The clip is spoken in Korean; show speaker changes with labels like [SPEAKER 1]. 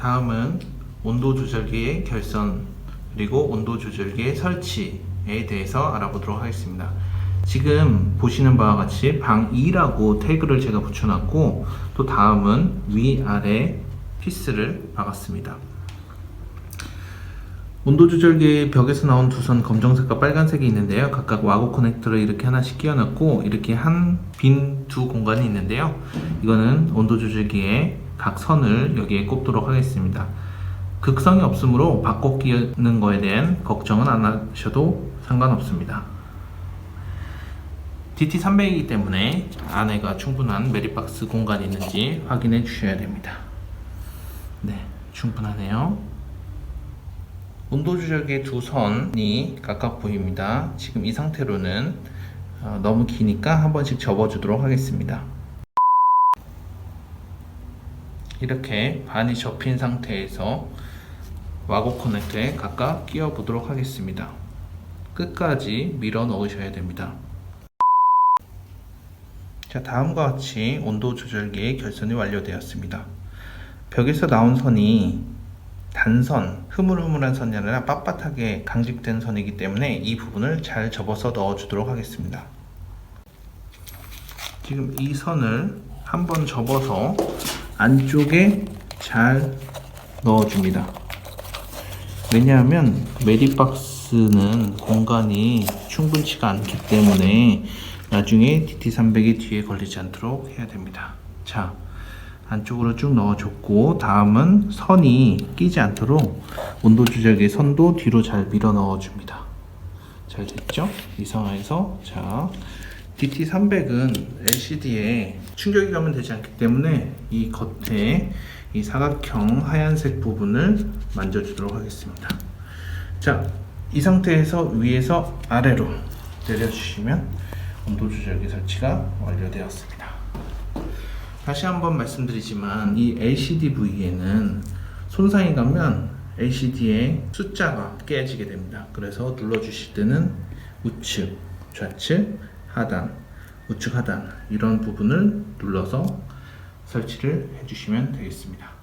[SPEAKER 1] 다음은 온도 조절기의 결선 그리고 온도 조절기의 설치에 대해서 알아보도록 하겠습니다. 지금 보시는 바와 같이 방 2라고 태그를 제가 붙여놨고 또 다음은 위아래 피스를 박았습니다. 온도 조절기 벽에서 나온 두 선 검정색과 빨간색이 있는데요. 각각 와고 커넥터를 이렇게 하나씩 끼워놨고 이렇게 한 빈 두 공간이 있는데요. 이거는 온도 조절기의 각 선을 여기에 꼽도록 하겠습니다. 극성이 없으므로 바꿔 끼는 거에 대한 걱정은 안 하셔도 상관없습니다. DT300이기 때문에 안에가 충분한 메리박스 공간이 있는지 확인해 주셔야 됩니다. 네, 충분하네요. 온도 조절기의 두 선이 각각 보입니다. 지금 이 상태로는 어, 너무 기니까 한 번씩 접어주도록 하겠습니다. 이렇게 반이 접힌 상태에서 와고 커넥터에 각각 끼워 보도록 하겠습니다. 끝까지 밀어 넣으셔야 됩니다. 자, 다음과 같이 온도 조절기의 결선이 완료되었습니다. 벽에서 나온 선이 단선, 흐물흐물한 선이 아니라 빳빳하게 강직된 선이기 때문에 이 부분을 잘 접어서 넣어주도록 하겠습니다. 지금 이 선을 한번 접어서 안쪽에 잘 넣어줍니다. 왜냐하면 메리박스는 공간이 충분치가 않기 때문에 나중에 DT300이 뒤에 걸리지 않도록 해야 됩니다. 자, 안쪽으로 쭉 넣어줬고 다음은 선이 끼지 않도록 온도 조절기 선도 뒤로 잘 밀어 넣어줍니다. 잘 됐죠? 이 상황에서 자 DT300은 LCD에 충격이 가면 되지 않기 때문에 이 겉에 이 사각형 하얀색 부분을 만져주도록 하겠습니다. 자, 이 상태에서 위에서 아래로 내려주시면 온도 조절기 설치가 완료되었습니다. 다시 한번 말씀드리지만 이 LCD 부위에는 손상이 가면 LCD의 숫자가 깨지게 됩니다. 그래서 눌러주실 때는 우측, 좌측, 하단, 우측 하단 이런 부분을 눌러서 설치를 해주시면 되겠습니다.